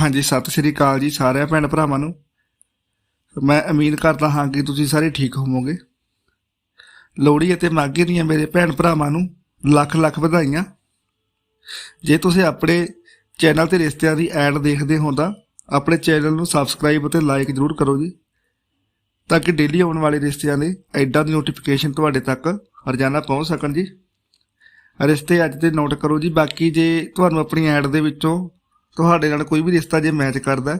ਹਾਂਜੀ, ਸਤਿ ਸ੍ਰੀ ਅਕਾਲ ਜੀ ਸਾਰਿਆਂ ਭੈਣ ਭਰਾਵਾਂ ਨੂੰ। ਮੈਂ ਉਮੀਦ ਕਰਦਾ ਹਾਂ ਕਿ ਤੁਸੀਂ ਸਾਰੇ ਠੀਕ ਹੋਵੋਗੇ। ਲੋਹੜੀ ਅਤੇ ਮਾਘੀ ਦੀਆਂ ਮੇਰੇ ਭੈਣ ਭਰਾਵਾਂ ਨੂੰ ਲੱਖ ਲੱਖ ਵਧਾਈਆਂ। ਜੇ ਤੁਸੀਂ ਆਪਣੇ ਚੈਨਲ ਤੇ ਰਿਸ਼ਤਿਆਂ ਦੀ ਐਡ ਦੇਖਦੇ ਹੋ ਤਾਂ ਆਪਣੇ ਚੈਨਲ ਨੂੰ ਸਬਸਕ੍ਰਾਈਬ ਅਤੇ ਲਾਈਕ ਜ਼ਰੂਰ ਕਰੋ ਜੀ, ਤਾਂ ਕਿ ਡੇਲੀ ਆਉਣ ਵਾਲੇ ਰਿਸ਼ਤਿਆਂ ਦੇ ਐਡਾਂ ਦੀ ਨੋਟੀਫਿਕੇਸ਼ਨ ਤੁਹਾਡੇ ਤੱਕ ਰੋਜ਼ਾਨਾ ਪਹੁੰਚ ਸਕਣ ਜੀ। ਰਿਸ਼ਤੇ ਅੱਜ ਦੇ ਨੋਟ ਕਰੋ ਜੀ, ਬਾਕੀ ਜੇ ਤੁਹਾਨੂੰ ਆਪਣੀ ਐਡ ਦੇ ਵਿੱਚੋਂ ਤੁਹਾਡੇ ਨਾਲ ਕੋਈ ਵੀ ਰਿਸ਼ਤਾ ਜੇ ਮੈਚ ਕਰਦਾ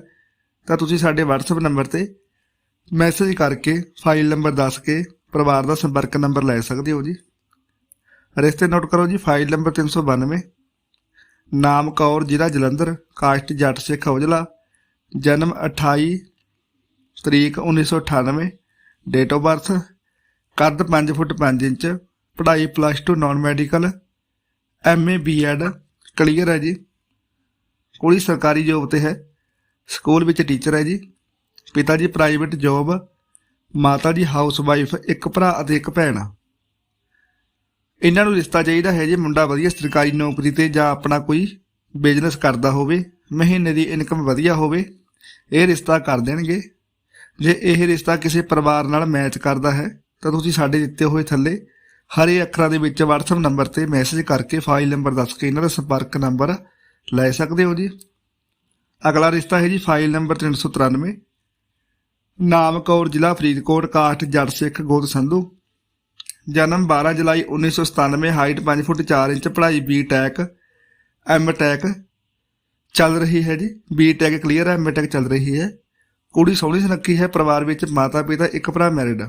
ਤਾਂ ਤੁਸੀਂ ਸਾਡੇ WhatsApp ਨੰਬਰ ਤੇ ਮੈਸੇਜ ਕਰਕੇ ਫਾਈਲ ਨੰਬਰ ਦੱਸ ਕੇ ਪਰਿਵਾਰ ਦਾ ਸੰਪਰਕ ਨੰਬਰ ਲੈ ਸਕਦੇ ਹੋ ਜੀ। ਰਿਸ਼ਤੇ ਨੋਟ ਕਰੋ ਜੀ ਫਾਈਲ ਨੰਬਰ 392 ਨਾਮ ਕੌਰ, ਜ਼ਿਲ੍ਹਾ ਜਲੰਧਰ, ਕਾਸਟ ਜੱਟ ਸਿੱਖ ਔਜਲਾ, ਜਨਮ 28 ਤਰੀਕ 1998 ਡੇਟ ਆਫ ਬਰਥ ਕੱਦ 5 ਫੁੱਟ 5 ਇੰਚ, ਪੜ੍ਹਾਈ plus 2 non medical MA B Ed clear ਹੈ ਜੀ। ਕੁੜੀ ਸਰਕਾਰੀ ਜੋਬ ਤੇ ਹੈ। ਸਕੂਲ ਵਿੱਚ ਟੀਚਰ ਹੈ ਜੀ। ਪਿਤਾ ਜੀ ਪ੍ਰਾਈਵੇਟ ਜੋਬ ਮਾਤਾ ਜੀ ਹਾਊਸ ਵਾਈਫ ਇੱਕ ਭਰਾ ਅਤੇ ਇੱਕ ਭੈਣ। ਇਹਨਾਂ ਨੂੰ ਰਿਸ਼ਤਾ ਚਾਹੀਦਾ ਹੈ ਜੀ, ਮੁੰਡਾ ਵਧੀਆ ਸਰਕਾਰੀ ਨੌਕਰੀ ਤੇ ਜਾਂ ਆਪਣਾ ਕੋਈ ਬਿਜ਼ਨਸ ਕਰਦਾ ਹੋਵੇ, ਮਹੀਨੇ ਦੀ ਇਨਕਮ ਵਧੀਆ ਹੋਵੇ, ਇਹ ਰਿਸ਼ਤਾ ਕਰ ਦੇਣਗੇ। ਜੇ ਇਹ ਰਿਸ਼ਤਾ ਕਿਸੇ ਪਰਿਵਾਰ ਨਾਲ ਮੈਚ ਕਰਦਾ ਹੈ, ਤਾਂ ਤੁਸੀਂ ਸਾਡੇ ਦਿੱਤੇ ਹੋਏ ਥੱਲੇ ਹਰੇ ਅੱਖਰਾਂ ਦੇ ਵਿੱਚ WhatsApp ਨੰਬਰ ਤੇ ਮੈਸੇਜ ਕਰਕੇ ਫਾਈਲ ਨੰਬਰ ਦੱਸ ਕੇ ਇਹਨਾਂ ਦਾ ਸੰਪਰਕ ਨੰਬਰ ਲੈ ਸਕਦੇ ਹੋ ਜੀ? ਅਗਲਾ ਰਿਸ਼ਤਾ ਹੈ ਜੀ ਫਾਈਲ ਨੰਬਰ 393 ਨਾਮ ਕੌਰ, ਜ਼ਿਲ੍ਹਾ ਫਰੀਦਕੋਟ ਕਾਸਟ ਜੱਟ ਸਿੱਖ ਗੋਤ ਸੰਧੂ। ਜਨਮ 12 ਜੁਲਾਈ 1997 ਹਾਈਟ 5 ਫੁੱਟ 4 ਇੰਚ, ਪੜ੍ਹਾਈ ਬੀ ਟੈਕ ਐਮ ਟੈਕ ਚੱਲ ਰਹੀ ਹੈ ਜੀ। ਬੀ ਟੈਕ ਕਲੀਅਰ ਹੈ ਐਮ ਟੈਕ ਚੱਲ ਰਹੀ ਹੈ। ਕੁੜੀ ਸੋਹਣੀ ਸੁਨੱਖੀ ਹੈ, ਪਰਿਵਾਰ ਵਿੱਚ ਮਾਤਾ ਪਿਤਾ ਇੱਕ ਭਰਾ ਮੈਰਿਡ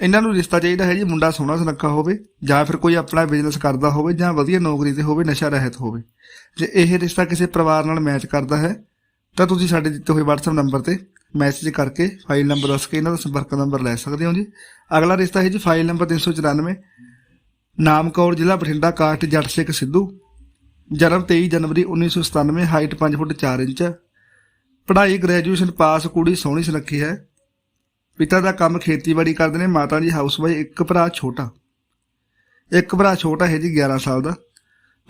ਇਹਨਾਂ ਨੂੰ ਰਿਸ਼ਤਾ ਚਾਹੀਦਾ ਹੈ ਜੀ, ਮੁੰਡਾ ਸੋਹਣਾ ਸੁਨੱਖਾ ਹੋਵੇ, ਜਾਂ ਫਿਰ ਕੋਈ ਆਪਣਾ ਬਿਜ਼ਨਸ ਕਰਦਾ ਹੋਵੇ, ਜਾਂ ਵਧੀਆ ਨੌਕਰੀ ਤੇ ਹੋਵੇ, ਨਸ਼ਾ ਰਹਿਤ ਹੋਵੇ। ਜੇ ਇਹ ਰਿਸ਼ਤਾ ਕਿਸੇ ਪਰਿਵਾਰ ਨਾਲ ਮੈਚ ਕਰਦਾ ਹੈ, ਤਾਂ ਤੁਸੀਂ ਸਾਡੇ ਦਿੱਤੇ ਹੋਏ WhatsApp ਨੰਬਰ ਤੇ ਮੈਸੇਜ ਕਰਕੇ ਫਾਈਲ ਨੰਬਰ ਦੱਸ ਕੇ ਇਹਨਾਂ ਦਾ ਸੰਪਰਕ ਨੰਬਰ ਲੈ ਸਕਦੇ ਹੋ ਜੀ। ਅਗਲਾ ਰਿਸ਼ਤਾ ਹੈ ਜੀ ਫਾਈਲ ਨੰਬਰ 394 ਨਾਮ ਕੌਰ ਜ਼ਿਲ੍ਹਾ ਬਠਿੰਡਾ ਕਾਸਟ ਜੱਟ ਸਿੰਘ ਸਿੱਧੂ। ਜਨਮ 23 ਜਨਵਰੀ 1997 ਹਾਈਟ 5 ਫੁੱਟ 4 ਇੰਚ। ਪੜ੍ਹਾਈ ਗ੍ਰੈਜੂਏਸ਼ਨ ਪਾਸ, ਕੁੜੀ ਸੋਹਣੀ ਸੁਨੱਖੀ ਹੈ। ਪਿਤਾ ਦਾ ਕੰਮ ਖੇਤੀਬਾੜੀ ਕਰਦੇ ਨੇ, ਮਾਤਾ ਜੀ ਹਾਊਸਵਾਈਫ ਇੱਕ ਭਰਾ ਛੋਟਾ। ਇੱਕ ਭਰਾ ਛੋਟਾ ਹੈ ਜੀ 11 ਸਾਲ ਦਾ।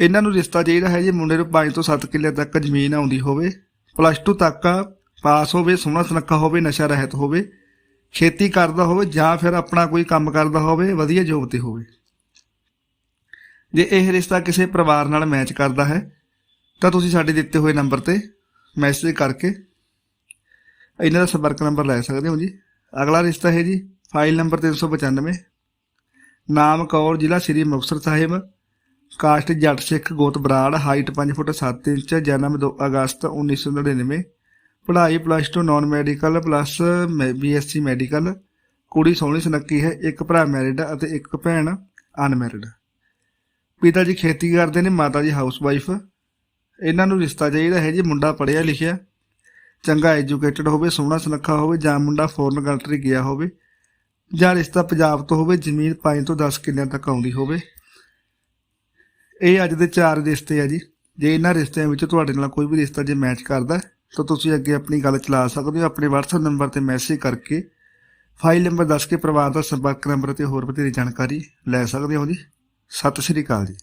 ਇਹਨਾਂ ਨੂੰ ਰਿਸ਼ਤਾ ਚਾਹੀਦਾ ਹੈ ਜੀ, ਮੁੰਡੇ ਨੂੰ 5 ਤੋਂ 7 ਕਿੱਲੇ ਤੱਕ ਜ਼ਮੀਨ ਆਉਂਦੀ ਹੋਵੇ। ਪਲੱਸ 2 ਤੱਕ ਪਾਸ ਹੋਵੇ, ਸੋਹਣਾ ਸੁਨੱਖਾ ਹੋਵੇ, ਨਸ਼ਾ ਰਹਿਤ ਹੋਵੇ, ਖੇਤੀ ਕਰਦਾ ਹੋਵੇ, ਜਾਂ ਫਿਰ ਆਪਣਾ ਕੋਈ ਕੰਮ ਕਰਦਾ ਹੋਵੇ, ਵਧੀਆ ਜੋਬ ਤੇ ਹੋਵੇ। ਜੇ ਇਹ ਰਿਸ਼ਤਾ ਕਿਸੇ ਪਰਿਵਾਰ ਨਾਲ ਮੈਚ ਕਰਦਾ ਹੈ, ਤਾਂ ਤੁਸੀਂ ਸਾਡੇ ਦਿੱਤੇ ਹੋਏ ਨੰਬਰ ਤੇ ਮੈਸੇਜ ਕਰਕੇ ਇਹਨਾਂ ਦਾ ਸੰਪਰਕ ਨੰਬਰ ਲੈ ਸਕਦੇ ਹੋ ਜੀ। ਅਗਲਾ ਰਿਸ਼ਤਾ ਹੈ ਜੀ, ਫਾਈਲ ਨੰਬਰ 395 ਨਾਮ ਕੌਰ, ਜ਼ਿਲ੍ਹਾ ਸ੍ਰੀ ਮੁਕਤਸਰ ਸਾਹਿਬ। ਕਾਸਟ ਜੱਟ ਸਿੱਖ ਗੋਤ ਬਰਾੜ, ਹਾਈਟ 5 ਫੁੱਟ 7 ਇੰਚ, ਜਨਮ 2 ਅਗਸਤ 1999 ਪੜ੍ਹਾਈ plus 2 non medical plus BSc medical ਕੁੜੀ ਸੋਹਣੀ ਸੁਨੱਖੀ ਹੈ, ਇੱਕ ਭਰਾ ਮੈਰਿਡ ਅਤੇ ਇੱਕ ਭੈਣ ਅਨਮੈਰਿਡ ਪਿਤਾ ਜੀ ਖੇਤੀ ਕਰਦੇ ਨੇ, ਮਾਤਾ ਜੀ ਹਾਊਸ ਵਾਈਫ ਇਹਨਾਂ ਨੂੰ ਰਿਸ਼ਤਾ ਚਾਹੀਦਾ ਹੈ ਜੀ, ਮੁੰਡਾ ਪੜ੍ਹਿਆ ਲਿਖਿਆ। ਚੰਗਾ ਐਜੂਕੇਟਡ ਹੋਵੇ, ਸੋਹਣਾ ਸੁਨੱਖਾ ਹੋਵੇ, ਜਾਂ ਮੁੰਡਾ ਫੋਰਨ ਕੰਟਰੀ ਗਿਆ ਹੋਵੇ, ਜਾਂ ਰਿਸ਼ਤਾ ਪੰਜਾਬ ਤੋਂ ਹੋਵੇ, ਜ਼ਮੀਨ 5 ਤੋਂ 10 ਕਿੱਲਿਆਂ ਤੱਕ ਆਉਂਦੀ ਹੋਵੇ। ਇਹ ਅੱਜ ਦੇ ਚਾਰ ਰਿਸ਼ਤੇ ਆ ਜੀ। ਜੇ ਇਹਨਾਂ ਰਿਸ਼ਤਿਆਂ ਵਿੱਚ ਤੁਹਾਡੇ ਨਾਲ ਕੋਈ ਵੀ ਰਿਸ਼ਤਾ ਜੇ ਮੈਚ ਕਰਦਾ, ਤਾਂ ਤੁਸੀਂ ਅੱਗੇ ਆਪਣੀ ਗੱਲ ਚਲਾ ਸਕਦੇ ਹੋ। ਆਪਣੇ WhatsApp ਨੰਬਰ ਤੇ ਮੈਸੇਜ ਕਰਕੇ ਫਾਈਲ ਨੰਬਰ ਦੱਸ ਕੇ ਪਰਿਵਾਰ ਦਾ ਸੰਪਰਕ ਨੰਬਰ ਤੇ ਹੋਰ ਵਧੇਰੇ ਜਾਣਕਾਰੀ ਲੈ ਸਕਦੇ ਹੋ ਜੀ। ਸਤਿ ਸ਼੍ਰੀ ਅਕਾਲ ਜੀ।